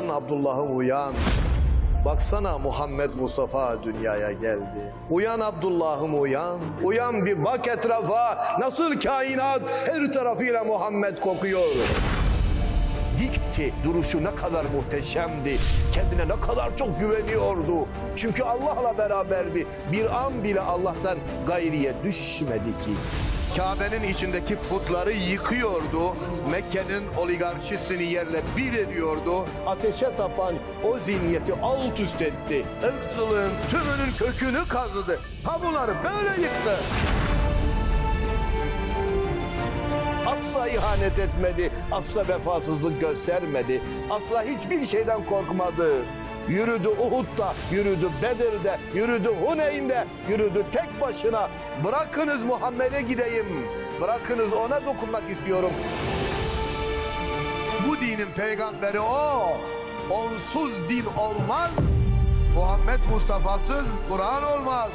Uyan Abdullah'ım uyan. Baksana Muhammed Mustafa dünyaya geldi. Uyan Abdullah'ım uyan. Uyan bir bak etrafa. Nasıl kainat her tarafıyla Muhammed kokuyor. Dikti, duruşu ne kadar muhteşemdi. Kendine ne kadar çok güveniyordu. Çünkü Allah'la beraberdi. Bir an bile Allah'tan gayriye düşmedi ki. Kabe'nin içindeki putları yıkıyordu. Mekke'nin oligarşisini yerle bir ediyordu. Ateşe tapan o zihniyeti alt üst etti. Irkçılığın tümünün kökünü kazıdı. Tabuları böyle yıktı. Asla ihanet etmedi, asla vefasızlık göstermedi, asla hiçbir şeyden korkmadı. Yürüdü Uhud'da, yürüdü Bedir'de, yürüdü Huneyn'de, yürüdü tek başına. Bırakınız Muhammed'e gideyim, bırakınız ona dokunmak istiyorum. Bu dinin peygamberi o, onsuz din olmaz. Muhammed Mustafa'sız Kur'an olmaz.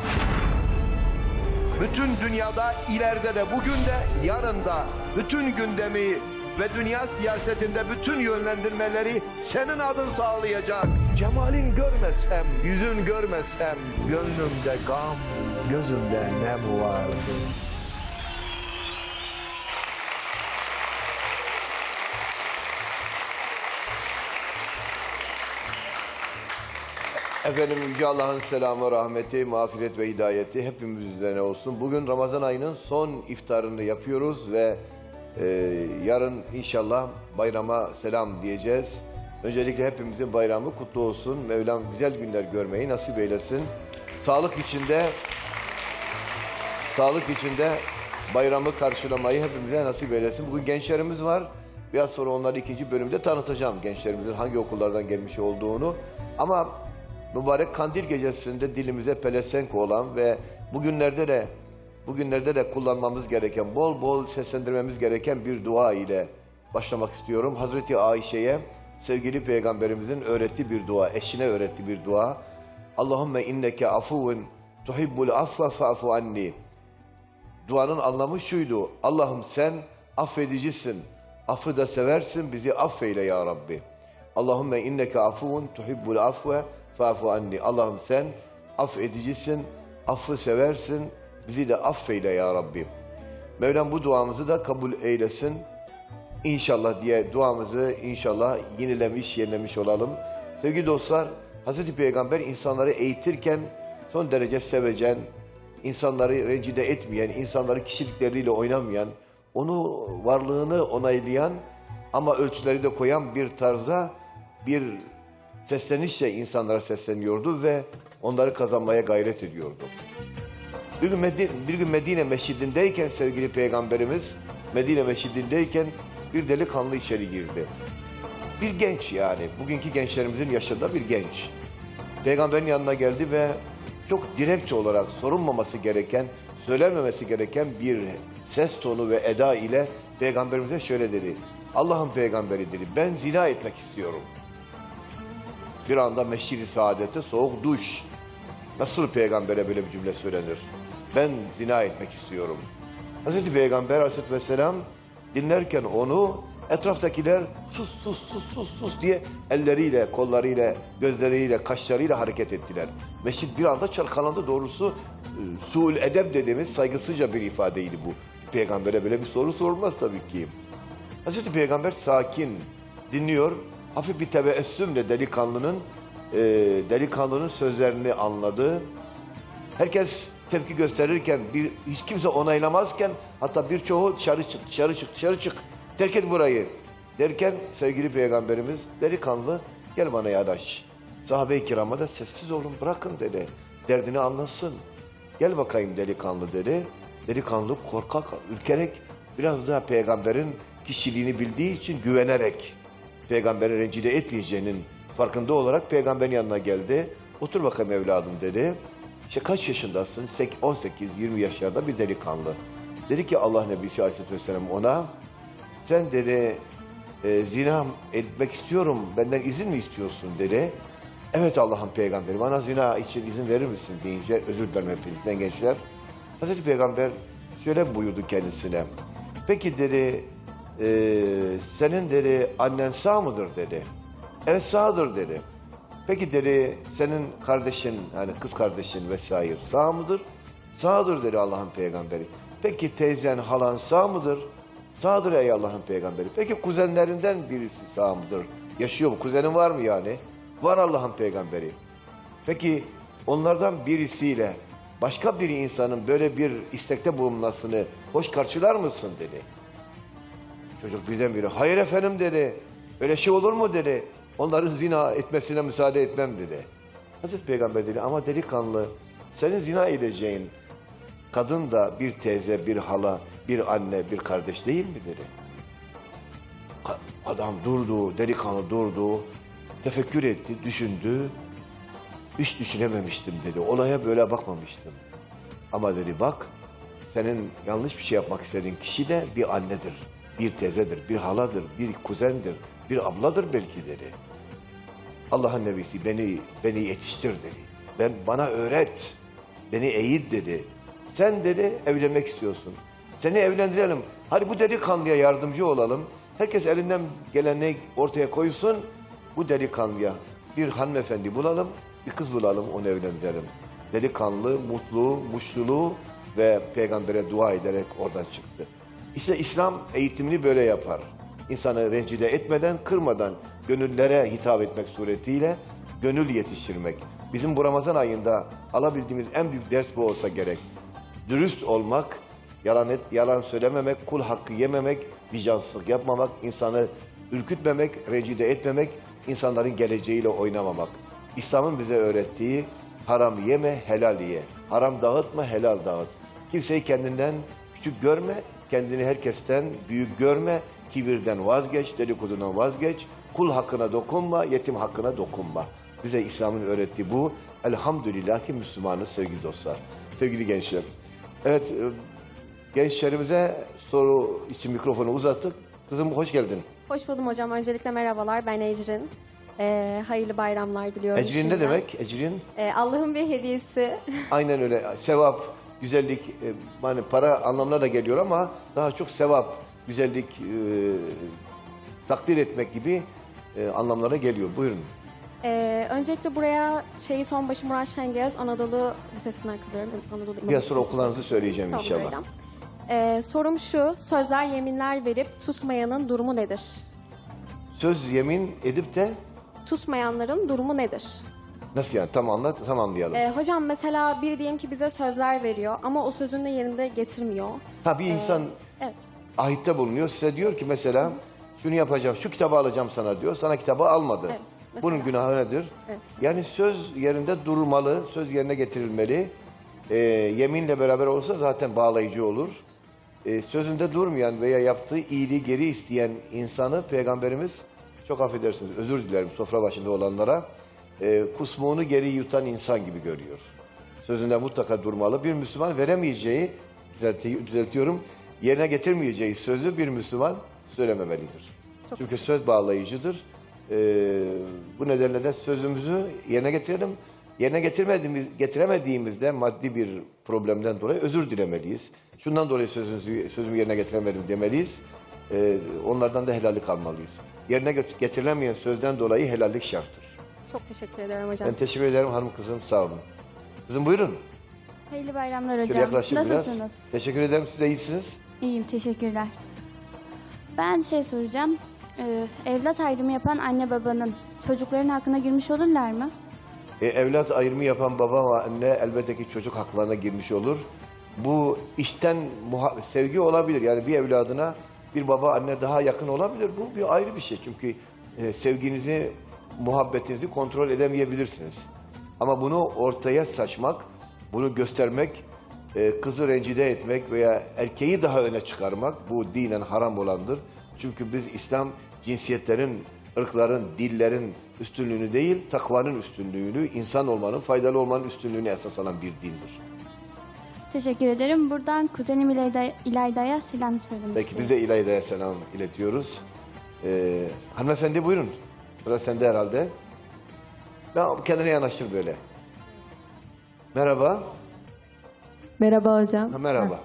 Bütün dünyada ileride de bugün de yarın da bütün gündemi ve dünya siyasetinde bütün yönlendirmeleri senin adın sağlayacak. Cemalin görmesem, yüzün görmesem gönlümde gam, gözümde nem vardı. Efendim Yüce Allah'ın selamı, rahmeti, mağfiret ve hidayeti hepimiz üzerine olsun. Bugün Ramazan ayının son iftarını yapıyoruz ve e, yarın inşallah bayrama selam diyeceğiz. Öncelikle hepimizin bayramı kutlu olsun. Mevlam güzel günler görmeyi nasip eylesin. Sağlık içinde sağlık içinde bayramı karşılamayı hepimize nasip eylesin. Bugün gençlerimiz var. Biraz sonra onları ikinci bölümde tanıtacağım gençlerimizin hangi okullardan gelmiş olduğunu. Ama mübarek kandil gecesinde dilimize pelesenk olan ve bugünlerde de bugünlerde de kullanmamız gereken, bol bol seslendirmemiz gereken bir dua ile başlamak istiyorum. Hazreti Ayşe'ye sevgili peygamberimizin öğrettiği bir dua, eşine öğrettiği bir dua. Allahümme inneke afuvun tuhibbul affa fa'fu anni. Duanın anlamı şuydu. Allah'ım sen affedicisin. Affı da seversin. Bizi affeyle ya Rabbi. Allahümme inneke afuvun tuhibbul afve fa'fu anni. Allah'ım sen affedicisin. Affı seversin. Bizi de affeyle ya Rabbi. Mevlam bu duamızı da kabul eylesin. İnşallah diye duamızı inşallah yenilemiş, yenilemiş olalım. Sevgili dostlar, Hazreti Peygamber insanları eğitirken son derece sevecen, insanları rencide etmeyen, insanları kişilikleriyle oynamayan, onu varlığını onaylayan ama ölçüleri de koyan bir tarza bir seslenişle insanlara sesleniyordu ve onları kazanmaya gayret ediyordu. Bir gün, Medine, bir gün Medine Mescidindeyken sevgili Peygamberimiz Medine Mescidindeyken bir delikanlı içeri girdi. Bir genç yani bugünkü gençlerimizin yaşında bir genç. Peygamberin yanına geldi ve çok direkçe olarak sorulmaması gereken, söylenmemesi gereken bir ses tonu ve eda ile Peygamberimize şöyle dedi. Allah'ın peygamberi dedi ben zina etmek istiyorum. Bir anda Meşrid-i Saadet'te soğuk duş. Nasıl peygambere böyle bir cümle söylenir? Ben zina etmek istiyorum. Hazreti Peygamber Aleyhisselatü Vesselam dinlerken onu etraftakiler sus sus sus sus sus diye elleriyle, kollarıyla, gözleriyle, kaşlarıyla hareket ettiler. Mescid bir anda çalkalandı doğrusu e, suul edeb dediğimiz saygısızca bir ifadeydi bu. Peygambere böyle bir soru sorulmaz tabii ki. Hazreti Peygamber sakin dinliyor. Hafif bir tebessümle delikanlının e, delikanlının sözlerini anladı. Herkes tepki gösterirken bir hiç kimse onaylamazken hatta birçoğu dışarı çık dışarı çık dışarı çık terk et burayı derken sevgili peygamberimiz delikanlı gel bana yadaş. Sahabe-i kirama da sessiz olun bırakın dedi. Derdini anlasın. Gel bakayım delikanlı dedi. Delikanlı korkak, ürkerek biraz daha peygamberin kişiliğini bildiği için güvenerek peygamberi rencide etmeyeceğinin farkında olarak peygamberin yanına geldi. Otur bakalım evladım dedi. İşte kaç yaşındasın? 18-20 yaşlarında bir delikanlı. Dedi ki Allah Nebisi Aleyhisselatü Vesselam ona sen dedi e, zina etmek istiyorum benden izin mi istiyorsun dedi. Evet Allah'ın peygamberi bana zina için izin verir misin deyince özür dilerim hepinizden gençler. Hazreti Peygamber şöyle buyurdu kendisine. Peki dedi e, senin dedi annen sağ mıdır dedi. Evet sağdır dedi. Peki dedi senin kardeşin yani kız kardeşin vesaire sağ mıdır? Sağdır dedi Allah'ın peygamberi. Peki teyzen halan sağ mıdır? Sağdır ey Allah'ın peygamberi. Peki kuzenlerinden birisi sağ mıdır? Yaşıyor mu? Kuzenin var mı yani? Var Allah'ın peygamberi. Peki onlardan birisiyle başka bir insanın böyle bir istekte bulunmasını hoş karşılar mısın dedi. Çocuk birdenbire hayır efendim dedi. Öyle şey olur mu dedi. Onların zina etmesine müsaade etmem dedi. Hazreti Peygamber dedi ama delikanlı senin zina edeceğin kadın da bir teyze, bir hala, bir anne, bir kardeş değil mi dedi. Adam durdu, delikanlı durdu. Tefekkür etti, düşündü. Hiç düşünememiştim dedi. Olaya böyle bakmamıştım. Ama dedi bak senin yanlış bir şey yapmak istediğin kişi de bir annedir, bir teyzedir, bir haladır, bir kuzendir, bir abladır belki dedi. Allah'ın nebisi beni beni yetiştir dedi. Ben bana öğret. Beni eğit dedi. Sen dedi evlenmek istiyorsun. Seni evlendirelim. Hadi bu delikanlıya yardımcı olalım. Herkes elinden geleni ortaya koysun. Bu delikanlıya bir hanımefendi bulalım. Bir kız bulalım onu evlendirelim. Delikanlı, mutlu, muşluluğu ve peygambere dua ederek oradan çıktı. İşte İslam eğitimini böyle yapar. İnsanı rencide etmeden, kırmadan, gönüllere hitap etmek suretiyle gönül yetiştirmek. Bizim bu Ramazan ayında alabildiğimiz en büyük ders bu olsa gerek. Dürüst olmak, yalan et, yalan söylememek, kul hakkı yememek, vicdansızlık yapmamak, insanı ürkütmemek, rencide etmemek, insanların geleceğiyle oynamamak. İslam'ın bize öğrettiği haram yeme, helal ye. Haram dağıtma, helal dağıt. Kimseyi kendinden küçük görme, kendini herkesten büyük görme, kibirden vazgeç, dedikodudan vazgeç, kul hakkına dokunma, yetim hakkına dokunma. Bize İslam'ın öğrettiği bu. Elhamdülillah ki Müslümanız sevgili dostlar, sevgili gençler. Evet, e, gençlerimize soru için mikrofonu uzattık. Kızım hoş geldin. Hoş buldum hocam. Öncelikle merhabalar. Ben Ecrin. Ee, hayırlı bayramlar diliyorum. Ecrin ne şimdiden. demek? Ecrin? Ee, Allah'ın bir hediyesi. Aynen öyle. Sevap, güzellik, e, hani para anlamına da geliyor ama daha çok sevap, güzellik, e, takdir etmek gibi e, anlamlara geliyor. Buyurun. Ee, öncelikle buraya Şehit Onbaşı Murat Şengöz Anadolu Lisesi'nden katılıyorum. Anadolu İmam Biraz sonra Lisesi. okullarınızı söyleyeceğim Tamam inşallah. hocam. Ee, sorum şu. Sözler yeminler verip tutmayanın durumu nedir? Söz yemin edip de Tutmayanların durumu nedir? nasıl yani tam anlat, tam anlayalım. Ee, hocam mesela biri diyelim ki bize sözler veriyor ama o sözünü de yerinde getirmiyor. Ha bir insan Evet. ahitte bulunuyor. Size diyor ki mesela şunu yapacağım, şu kitabı alacağım sana diyor. Sana kitabı almadı. Evet, mesela. Bunun günahı nedir? Evet. Yani söz yerinde durmalı, söz yerine getirilmeli. Ee, yeminle beraber olsa zaten bağlayıcı olur. Ee, sözünde durmayan veya yaptığı iyiliği geri isteyen insanı Peygamberimiz çok affedersiniz özür dilerim sofra başında olanlara e, kusmuğunu geri yutan insan gibi görüyor. Sözünde mutlaka durmalı. Bir Müslüman veremeyeceği, düzelti- düzeltiyorum, yerine getirmeyeceği sözü bir Müslüman söylememelidir. Çok Çünkü söz bağlayıcıdır. Ee, bu nedenle de sözümüzü yerine getirelim. Yerine getirmediğimiz, getiremediğimizde maddi bir problemden dolayı özür dilemeliyiz. Şundan dolayı sözünüzü, sözümü yerine getiremedim demeliyiz. Ee, onlardan da helallik almalıyız. Yerine get- getirilemeyen sözden dolayı helallik şarttır. Çok teşekkür ederim hocam. Ben teşekkür ederim hanım kızım sağ olun. Kızım buyurun. Hayırlı bayramlar hocam. Nasılsınız? biraz. Teşekkür ederim siz de iyisiniz. İyiyim, teşekkürler. Ben şey soracağım. Ee, evlat ayrımı yapan anne babanın çocukların hakkına girmiş olurlar mı? E, evlat ayrımı yapan baba ve anne elbette ki çocuk haklarına girmiş olur. Bu işten sevgi olabilir. Yani bir evladına bir baba anne daha yakın olabilir. Bu bir ayrı bir şey. Çünkü e, sevginizi, muhabbetinizi kontrol edemeyebilirsiniz. Ama bunu ortaya saçmak, bunu göstermek, e, kızı rencide etmek veya erkeği daha öne çıkarmak bu dinen haram olandır. Çünkü biz İslam cinsiyetlerin, ırkların, dillerin üstünlüğünü değil, takvanın üstünlüğünü, insan olmanın, faydalı olmanın üstünlüğünü esas alan bir dindir. Teşekkür ederim. Buradan kuzenim İlayda, İlayda'ya selam söylemek Peki istiyorum. biz de İlayda'ya selam iletiyoruz. Ee, hanımefendi buyurun. Sıra sende herhalde. Ya kendine yanaştır böyle. Merhaba. Merhaba hocam. Ha, merhaba.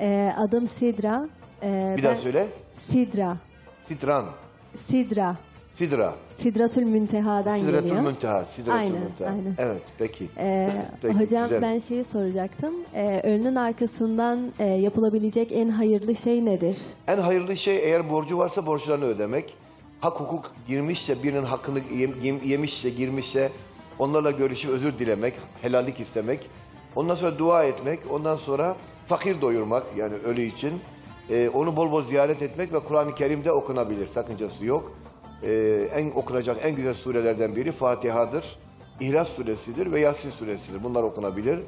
Ee, adım Sidra. Ee, Bir ben- daha söyle. Sidra. Sitran. Sidra. Sidra. Sidratül Münteha'dan Sidretül geliyor. Münteha. Sidretül Aynen, Münteha. aynen. Evet peki. Ee, Peki, hocam güzel. ben şeyi soracaktım. Ee, ölünün arkasından e, yapılabilecek en hayırlı şey nedir? En hayırlı şey eğer borcu varsa borçlarını ödemek. Hak hukuk girmişse, birinin hakkını yem- yem- yemişse, girmişse onlarla görüşüp özür dilemek, helallik istemek. Ondan sonra dua etmek, ondan sonra fakir doyurmak yani ölü için. Ee, onu bol bol ziyaret etmek ve Kur'an-ı Kerim'de okunabilir, sakıncası yok. Ee, en okunacak en güzel surelerden biri Fatiha'dır. İhlas suresidir ve Yasin suresidir. Bunlar okunabilir.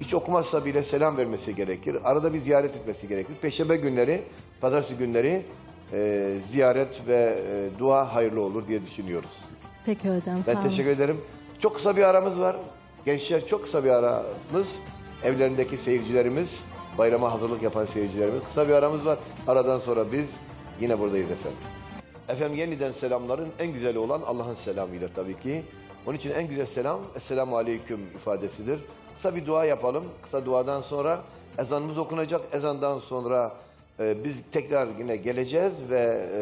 Hiç okumazsa bile selam vermesi gerekir. Arada bir ziyaret etmesi gerekir. Peşembe günleri, pazartesi günleri e, ziyaret ve e, dua hayırlı olur diye düşünüyoruz. Peki hocam sağ Ben olun. teşekkür ederim. Çok kısa bir aramız var. Gençler çok kısa bir aramız. Evlerindeki seyircilerimiz, bayrama hazırlık yapan seyircilerimiz. Kısa bir aramız var. Aradan sonra biz yine buradayız efendim. Efendim yeniden selamların en güzeli olan Allah'ın selamıyla tabii ki. Onun için en güzel selam Esselamu Aleyküm ifadesidir. Kısa bir dua yapalım. Kısa duadan sonra ezanımız okunacak. Ezandan sonra e, biz tekrar yine geleceğiz ve e,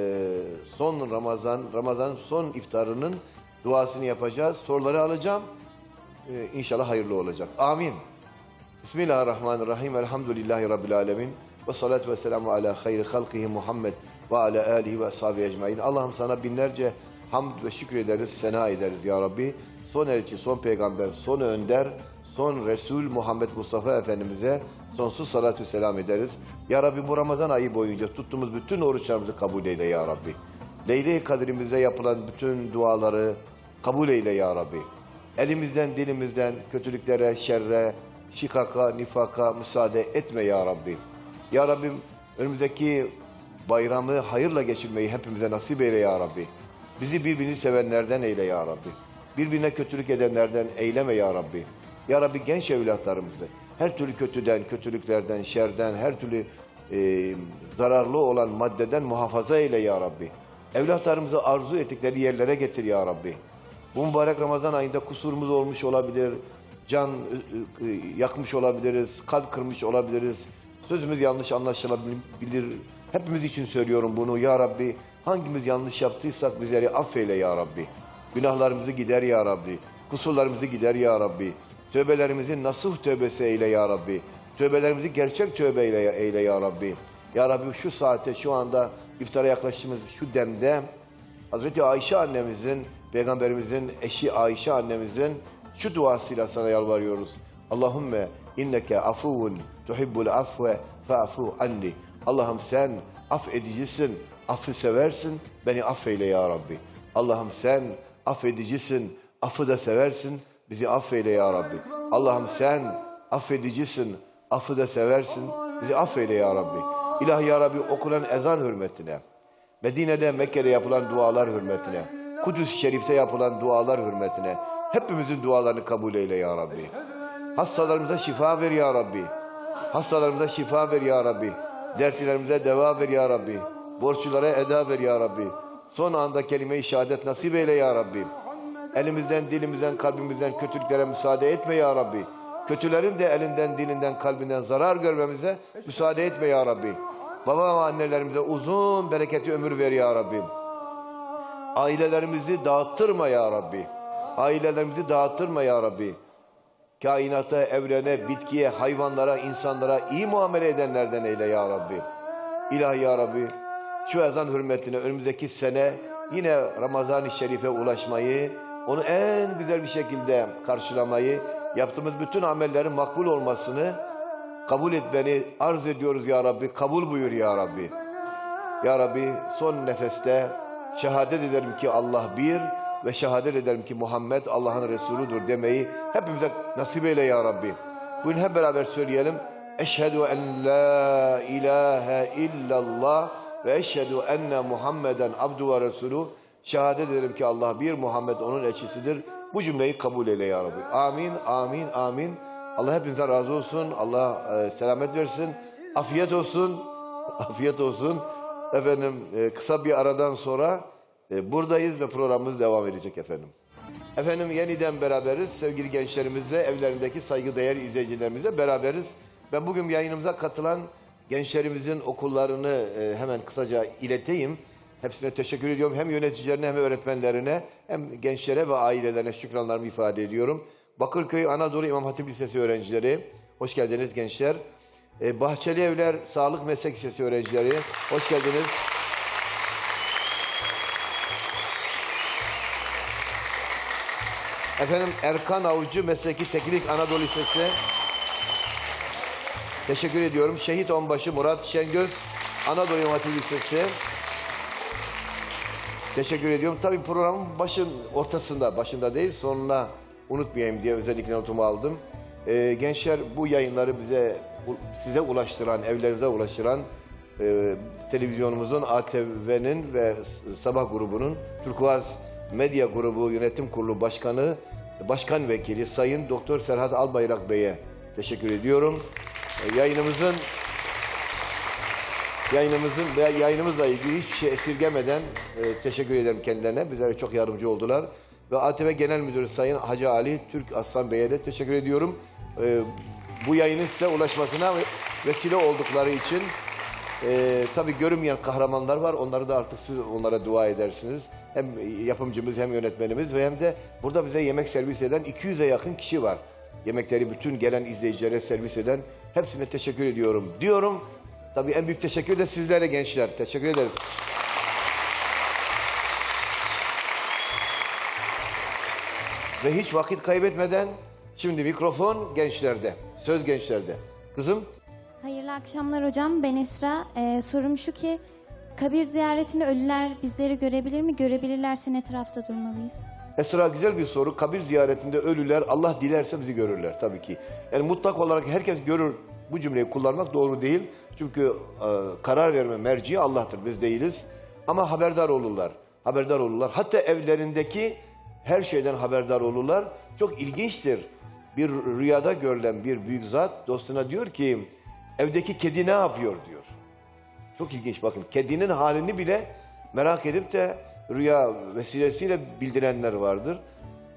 son Ramazan, Ramazan son iftarının duasını yapacağız. Soruları alacağım. E, inşallah hayırlı olacak. Amin. Bismillahirrahmanirrahim. Elhamdülillahi Rabbil alemin. Ve salatu ve selamu ala hayri halkihi Muhammed ve ala alihi ve ashabi ecmain. Allah'ım sana binlerce hamd ve şükür ederiz, sena ederiz ya Rabbi. Son elçi, son peygamber, son önder, son Resul Muhammed Mustafa Efendimiz'e sonsuz salatü selam ederiz. Ya Rabbi bu Ramazan ayı boyunca tuttuğumuz bütün oruçlarımızı kabul eyle ya Rabbi. Leyle-i Kadrimizde yapılan bütün duaları kabul eyle ya Rabbi. Elimizden, dilimizden kötülüklere, şerre, şikaka, nifaka müsaade etme ya Rabbi. Ya Rabbim önümüzdeki bayramı hayırla geçirmeyi hepimize nasip eyle ya Rabbi. Bizi birbirini sevenlerden eyle ya Rabbi. Birbirine kötülük edenlerden eyleme ya Rabbi. Ya Rabbi genç evlatlarımızı her türlü kötüden, kötülüklerden, şerden, her türlü e, zararlı olan maddeden muhafaza eyle ya Rabbi. Evlatlarımızı arzu ettikleri yerlere getir ya Rabbi. Bu mübarek Ramazan ayında kusurumuz olmuş olabilir, can ı, ı, ı, yakmış olabiliriz, kalp kırmış olabiliriz. Sözümüz yanlış anlaşılabilir. Hepimiz için söylüyorum bunu ya Rabbi. Hangimiz yanlış yaptıysak bizleri affeyle ya Rabbi. Günahlarımızı gider ya Rabbi. Kusurlarımızı gider ya Rabbi. Tövbelerimizi nasuh tövbesi eyle ya Rabbi. Tövbelerimizi gerçek tövbe eyle, eyle ya Rabbi. Ya Rabbi şu saate, şu anda iftara yaklaştığımız şu demde Hazreti Ayşe annemizin, Peygamberimizin eşi Ayşe annemizin şu duasıyla sana yalvarıyoruz. Allahümme inneke afuvun tuhibbul afve fa'fu anni. Allah'ım sen affedicisin, affı seversin, beni affeyle ya Rabbi. Allah'ım sen affedicisin, affı da seversin, bizi affeyle ya Rabbi. Allah'ım sen affedicisin, affı da seversin, bizi affeyle ya Rabbi. İlahi ya Rabbi okunan ezan hürmetine, Medine'de, Mekke'de yapılan dualar hürmetine, Kudüs-i Şerif'te yapılan dualar hürmetine, hepimizin dualarını kabul eyle ya Rabbi. Hastalarımıza şifa ver ya Rabbi. Hastalarımıza şifa ver ya Rabbi. Dertlerimize deva ver ya Rabbi. Borçlulara eda ver ya Rabbi. Son anda kelime-i şehadet nasip eyle ya Rabbi. Elimizden, dilimizden, kalbimizden kötülüklere müsaade etme ya Rabbi. Kötülerin de elinden, dilinden, kalbinden zarar görmemize müsaade etme ya Rabbi. Baba ve annelerimize uzun, bereketli ömür ver ya Rabbi. Ailelerimizi dağıttırma ya Rabbi. Ailelerimizi dağıttırma ya Rabbi. Kainata, evrene, bitkiye, hayvanlara, insanlara iyi muamele edenlerden eyle ya Rabbi. İlahi ya Rabbi, şu ezan hürmetine önümüzdeki sene yine Ramazan-ı Şerif'e ulaşmayı, onu en güzel bir şekilde karşılamayı, yaptığımız bütün amellerin makbul olmasını kabul etmeni arz ediyoruz ya Rabbi. Kabul buyur ya Rabbi. Ya Rabbi son nefeste şehadet ederim ki Allah bir ve şehadet ederim ki Muhammed Allah'ın Resuludur demeyi hepimize nasip eyle ya Rabbi. Bugün hep beraber söyleyelim. Eşhedü en la ilahe illallah ve eşhedü enne Muhammeden abdu ve resulü. Şehadet ederim ki Allah bir Muhammed onun elçisidir. Bu cümleyi kabul eyle ya Rabbi. Amin, amin, amin. Allah hepinizden razı olsun. Allah e, selamet versin. Afiyet olsun. Afiyet olsun. Efendim e, kısa bir aradan sonra e, buradayız ve programımız devam edecek efendim. Efendim yeniden beraberiz. Sevgili gençlerimizle, evlerindeki saygıdeğer izleyicilerimizle beraberiz. Ben bugün yayınımıza katılan gençlerimizin okullarını e, hemen kısaca ileteyim. Hepsine teşekkür ediyorum. Hem yöneticilerine hem öğretmenlerine hem gençlere ve ailelerine şükranlarımı ifade ediyorum. Bakırköy Anadolu İmam Hatip Lisesi öğrencileri, hoş geldiniz gençler. Ee, Bahçeli Evler Sağlık Meslek Lisesi öğrencileri, hoş geldiniz. Efendim Erkan Avcı Mesleki Teknik Anadolu Lisesi. Teşekkür ediyorum. Şehit Onbaşı Murat Şengöz Anadolu Hatip Lisesi. Teşekkür ediyorum. Tabii programın başın ortasında, başında değil sonuna unutmayayım diye özellikle notumu aldım. Ee, gençler bu yayınları bize size ulaştıran, evlerinize ulaştıran e, televizyonumuzun ATV'nin ve Sabah grubunun Turkuaz Medya Grubu Yönetim Kurulu Başkanı, Başkan Vekili Sayın Doktor Serhat Albayrak Bey'e teşekkür ediyorum. Ee, yayınımızın Yayınımızın ve yayınımızla ilgili hiçbir şey esirgemeden e, teşekkür ederim kendilerine. Bizlere çok yardımcı oldular. Ve ATV Genel Müdürü Sayın Hacı Ali Türk Aslan Bey'e de teşekkür ediyorum. E, bu yayının size ulaşmasına vesile oldukları için e, tabii görünmeyen kahramanlar var. Onları da artık siz onlara dua edersiniz. Hem yapımcımız hem yönetmenimiz ve hem de burada bize yemek servis eden 200'e yakın kişi var. Yemekleri bütün gelen izleyicilere servis eden hepsine teşekkür ediyorum diyorum. Tabii en büyük teşekkür de sizlere gençler. Teşekkür ederiz. Ve hiç vakit kaybetmeden şimdi mikrofon gençlerde. Söz gençlerde. Kızım Hayırlı akşamlar hocam. Ben Esra. Ee, sorum şu ki kabir ziyaretinde ölüler bizleri görebilir mi? Görebilirlerse ne tarafta durmalıyız? Esra güzel bir soru. Kabir ziyaretinde ölüler Allah dilerse bizi görürler tabii ki. Yani mutlak olarak herkes görür bu cümleyi kullanmak doğru değil. Çünkü e, karar verme merci Allah'tır biz değiliz. Ama haberdar olurlar. Haberdar olurlar. Hatta evlerindeki her şeyden haberdar olurlar. Çok ilginçtir. Bir rüyada görülen bir büyük zat dostuna diyor ki evdeki kedi ne yapıyor diyor. Çok ilginç bakın. Kedinin halini bile merak edip de rüya vesilesiyle bildirenler vardır.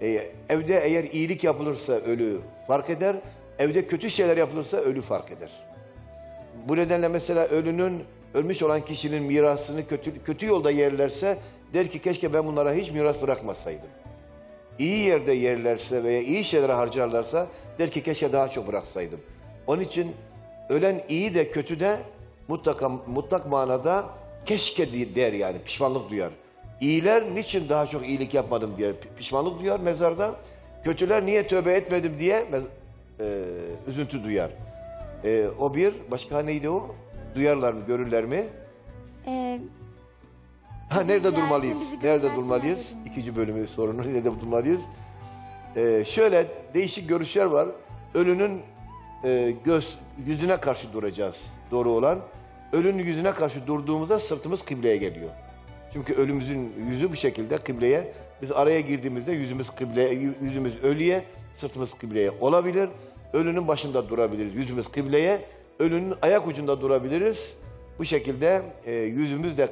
Ee, evde eğer iyilik yapılırsa ölü fark eder. Evde kötü şeyler yapılırsa ölü fark eder. Bu nedenle mesela ölünün, ölmüş olan kişinin mirasını kötü, kötü yolda yerlerse der ki keşke ben bunlara hiç miras bırakmasaydım. İyi yerde yerlerse veya iyi şeylere harcarlarsa der ki keşke daha çok bıraksaydım. Onun için ölen iyi de kötü de mutlaka mutlak manada keşke der yani pişmanlık duyar. İyiler niçin daha çok iyilik yapmadım diye pi- pişmanlık duyar mezarda. Kötüler niye tövbe etmedim diye e, üzüntü duyar. E, o bir. Başka neydi o? Duyarlar mı, görürler mi? Ee, Ha nerede durmalıyız? Nerede durmalıyız? İkinci bölümü sorunu nerede durmalıyız? Ee, şöyle değişik görüşler var. Ölünün e, göz yüzüne karşı duracağız. Doğru olan. Ölünün yüzüne karşı durduğumuzda sırtımız kıbleye geliyor. Çünkü ölümümüzün yüzü bu şekilde kıbleye. Biz araya girdiğimizde yüzümüz kıbleye, yü- yüzümüz ölüye, sırtımız kıbleye olabilir. Ölünün başında durabiliriz. Yüzümüz kıbleye, ölünün ayak ucunda durabiliriz. Bu şekilde e, yüzümüz de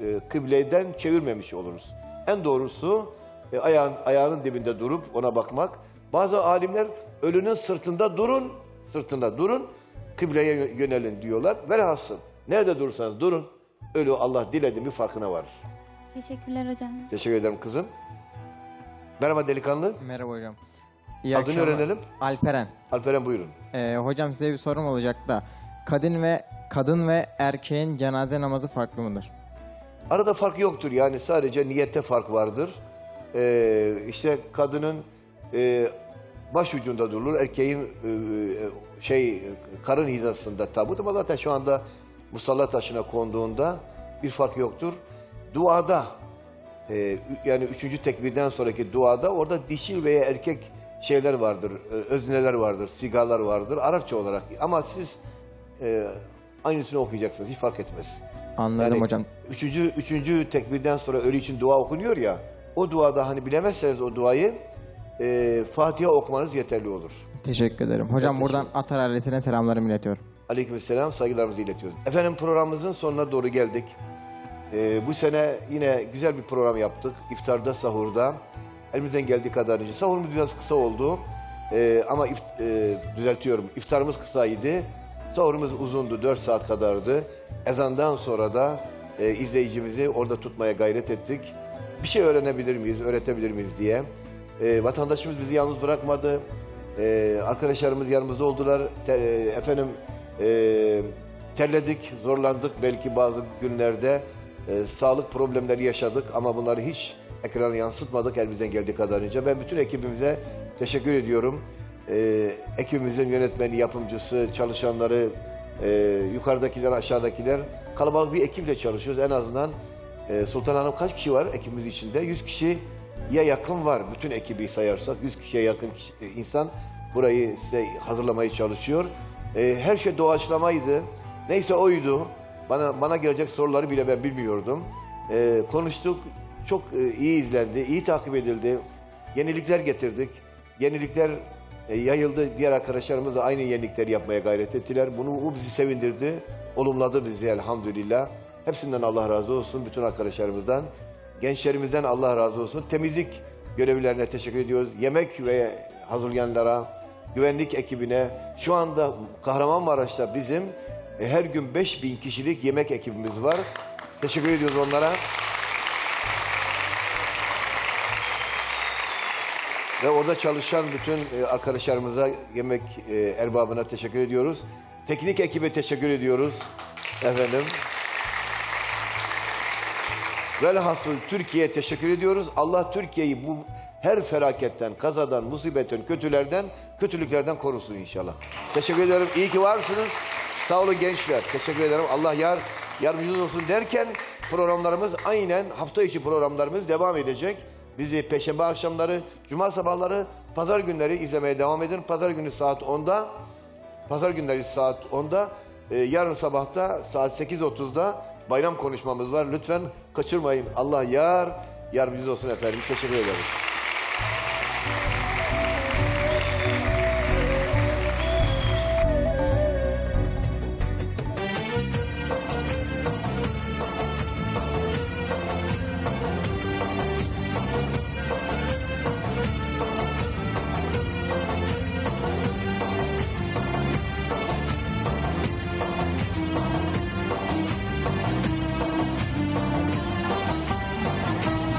e, kıbleden çevirmemiş oluruz. En doğrusu e, ayağın, ayağının dibinde durup ona bakmak. Bazı alimler ölünün sırtında durun, sırtında durun, kıbleye yö- yönelin diyorlar. Velhasıl nerede durursanız durun, ölü Allah diledi mi farkına varır. teşekkürler hocam. Teşekkür ederim kızım. Merhaba delikanlı. Merhaba hocam. İyi Adını akşamlar. öğrenelim. Alperen. Alperen buyurun. Ee, hocam size bir sorum olacak da kadın ve kadın ve erkeğin cenaze namazı farklı mıdır? Arada fark yoktur yani sadece niyette fark vardır. Ee, işte kadının e, baş ucunda durulur, erkeğin e, e, şey karın hizasında tabut ama zaten şu anda musalla taşına konduğunda bir fark yoktur. Duada e, yani üçüncü tekbirden sonraki duada orada dişil veya erkek şeyler vardır, e, özneler vardır, sigalar vardır Arapça olarak ama siz e, aynısını okuyacaksınız hiç fark etmez. Anladım Yani hocam. Üçüncü, üçüncü tekbirden sonra ölü için dua okunuyor ya. O duada hani bilemezseniz o duayı e, Fatiha okumanız yeterli olur. Teşekkür ederim. Hocam teşekkür buradan Atar ailesine selamlarımı iletiyorum. Aleykümselam saygılarımızı iletiyoruz. Efendim programımızın sonuna doğru geldik. E, bu sene yine güzel bir program yaptık. İftarda, sahurda. Elimizden geldiği kadarınca. Sahurumuz biraz kısa oldu. E, ama ift- e, düzeltiyorum. İftarımız kısaydı. Sahurumuz uzundu. 4 saat kadardı. Ezandan sonra da e, izleyicimizi orada tutmaya gayret ettik. Bir şey öğrenebilir miyiz, öğretebilir miyiz diye. E, vatandaşımız bizi yalnız bırakmadı. E, arkadaşlarımız yanımızda oldular. Te- e, efendim e, terledik, zorlandık belki bazı günlerde. E, sağlık problemleri yaşadık ama bunları hiç ekrana yansıtmadık elimizden geldiği kadarınca. Ben bütün ekibimize teşekkür ediyorum. E, ekibimizin yönetmeni, yapımcısı, çalışanları, e, yukarıdakiler, aşağıdakiler kalabalık bir ekiple çalışıyoruz. En azından e, Sultan Hanım kaç kişi var ekibimiz içinde? 100 kişi ya yakın var bütün ekibi sayarsak 100 kişiye yakın kişi- e, insan burayı size hazırlamaya çalışıyor. E, her şey doğaçlamaydı. Neyse oydu. Bana bana gelecek soruları bile ben bilmiyordum. E, konuştuk. Çok e, iyi izlendi, iyi takip edildi. Yenilikler getirdik. Yenilikler e, yayıldı. Diğer arkadaşlarımız da aynı yenilikleri yapmaya gayret ettiler. Bunu bu bizi sevindirdi. Olumladı bizi elhamdülillah. Hepsinden Allah razı olsun. Bütün arkadaşlarımızdan. Gençlerimizden Allah razı olsun. Temizlik görevlilerine teşekkür ediyoruz. Yemek ve hazırlayanlara, güvenlik ekibine. Şu anda Kahramanmaraş'ta bizim e, her gün 5000 kişilik yemek ekibimiz var. Teşekkür ediyoruz onlara. Ve orada çalışan bütün e, arkadaşlarımıza, yemek e, erbabına teşekkür ediyoruz. Teknik ekibe teşekkür ediyoruz. Efendim. Velhasıl Türkiye'ye teşekkür ediyoruz. Allah Türkiye'yi bu her felaketten, kazadan, musibetten, kötülerden, kötülüklerden korusun inşallah. Teşekkür ederim. İyi ki varsınız. Sağ olun gençler. Teşekkür ederim. Allah yar yardımcınız olsun derken programlarımız aynen hafta içi programlarımız devam edecek. Bizi Perşembe akşamları, Cuma sabahları, Pazar günleri izlemeye devam edin. Pazar günü saat 10'da Pazar günleri saat 10'da, e, yarın sabahta saat 8.30'da bayram konuşmamız var. Lütfen kaçırmayın. Allah yar, yardımcınız olsun efendim. Teşekkür ederiz.